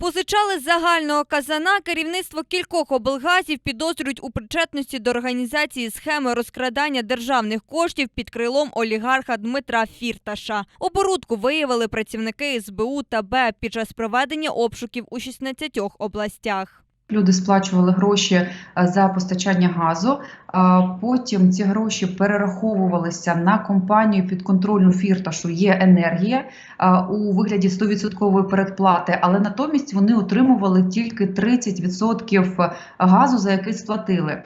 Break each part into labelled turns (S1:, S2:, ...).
S1: Позичали з загального казана керівництво кількох облгазів підозрюють у причетності до організації схеми розкрадання державних коштів під крилом олігарха Дмитра Фірташа. Оборудку виявили працівники СБУ та Б під час проведення обшуків у 16 областях.
S2: Люди сплачували гроші е, за постачання газу. Потім ці гроші перераховувалися на компанію підконтрольну фірташу є енергія у вигляді 100% передплати, але натомість вони отримували тільки 30% газу, за який сплатили.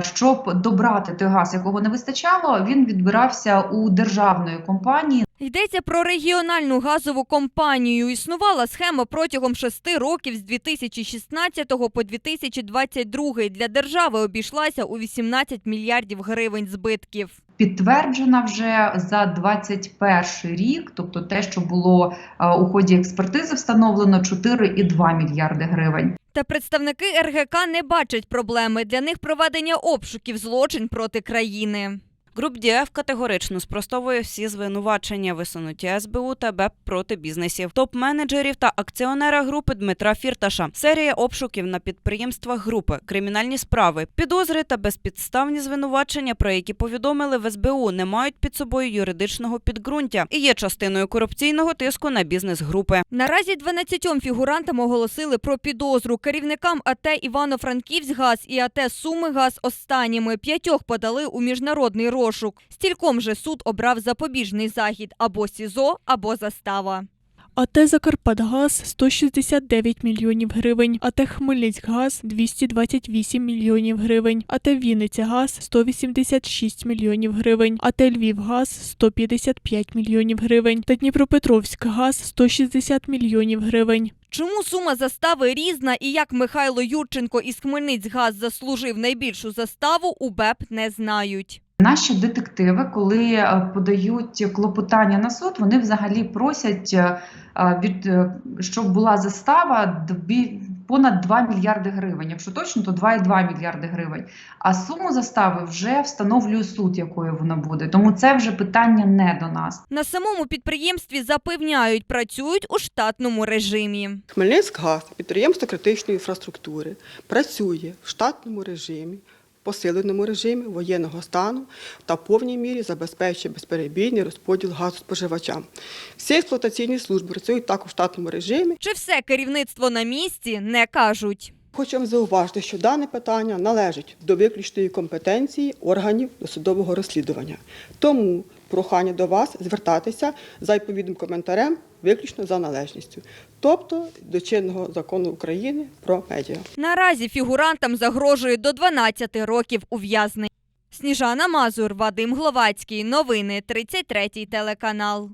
S2: Щоб добрати той газ, якого не вистачало, він відбирався у державної компанії
S1: Йдеться про регіональну газову компанію. Існувала схема протягом шести років з 2016 по 2022. Для держави обійшлася у 18 мільярдів гривень збитків.
S2: підтверджена вже за 21 рік, тобто те, що було е, у ході експертизи, встановлено 4,2 мільярди гривень.
S1: Та представники РГК не бачать проблеми. Для них проведення обшуків злочин проти країни.
S3: Груп ДІФ категорично спростовує всі звинувачення, висунуті СБУ та БЕП проти бізнесів, топ-менеджерів та акціонера групи Дмитра Фірташа. Серія обшуків на підприємствах групи, кримінальні справи, підозри та безпідставні звинувачення, про які повідомили в СБУ, не мають під собою юридичного підґрунтя і є частиною корупційного тиску на бізнес групи.
S1: Наразі 12 фігурантам оголосили про підозру. Керівникам АТ Івано-Франківськгаз і АТ Сумигаз останніми п'ятьох подали у міжнародний розшук. Стільком же суд обрав запобіжний захід або СІЗО, або застава.
S4: АТ «Закарпатгаз» – 169 мільйонів гривень, АТ «Хмельницькгаз» – 228 мільйонів гривень, АТ «Вінницягаз» – 186 мільйонів гривень, АТ «Львівгаз» – 155 мільйонів гривень та «Дніпропетровськгаз» – 160 мільйонів гривень.
S1: Чому сума застави різна і як Михайло Юрченко із Хмельницькгаз заслужив найбільшу заставу, у БЕП не знають.
S2: Наші детективи, коли е, подають клопотання на суд, вони взагалі просять е, від е, щоб була застава дві- понад 2 мільярди гривень. Якщо точно, то 2,2 мільярди гривень. А суму застави вже встановлює суд, якою вона буде. Тому це вже питання не до нас.
S1: На самому підприємстві запевняють, працюють у штатному режимі.
S5: Хмельницькгаз, підприємство критичної інфраструктури, працює в штатному режимі, посиленому режимі воєнного стану та в повній мірі забезпечує безперебійний розподіл газу споживачам. Всі експлуатаційні служби працюють також в штатному режимі.
S1: Чи все керівництво на місці не кажуть.
S5: Хочу вам зауважити, що дане питання належить до виключної компетенції органів досудового розслідування. Тому прохання до вас звертатися за відповідним коментарем виключно за належністю, тобто до чинного закону України про медіа.
S1: Наразі фігурантам загрожує до 12 років ув'язнення. Сніжана Мазур, Вадим Гловацький. Новини 33 телеканал.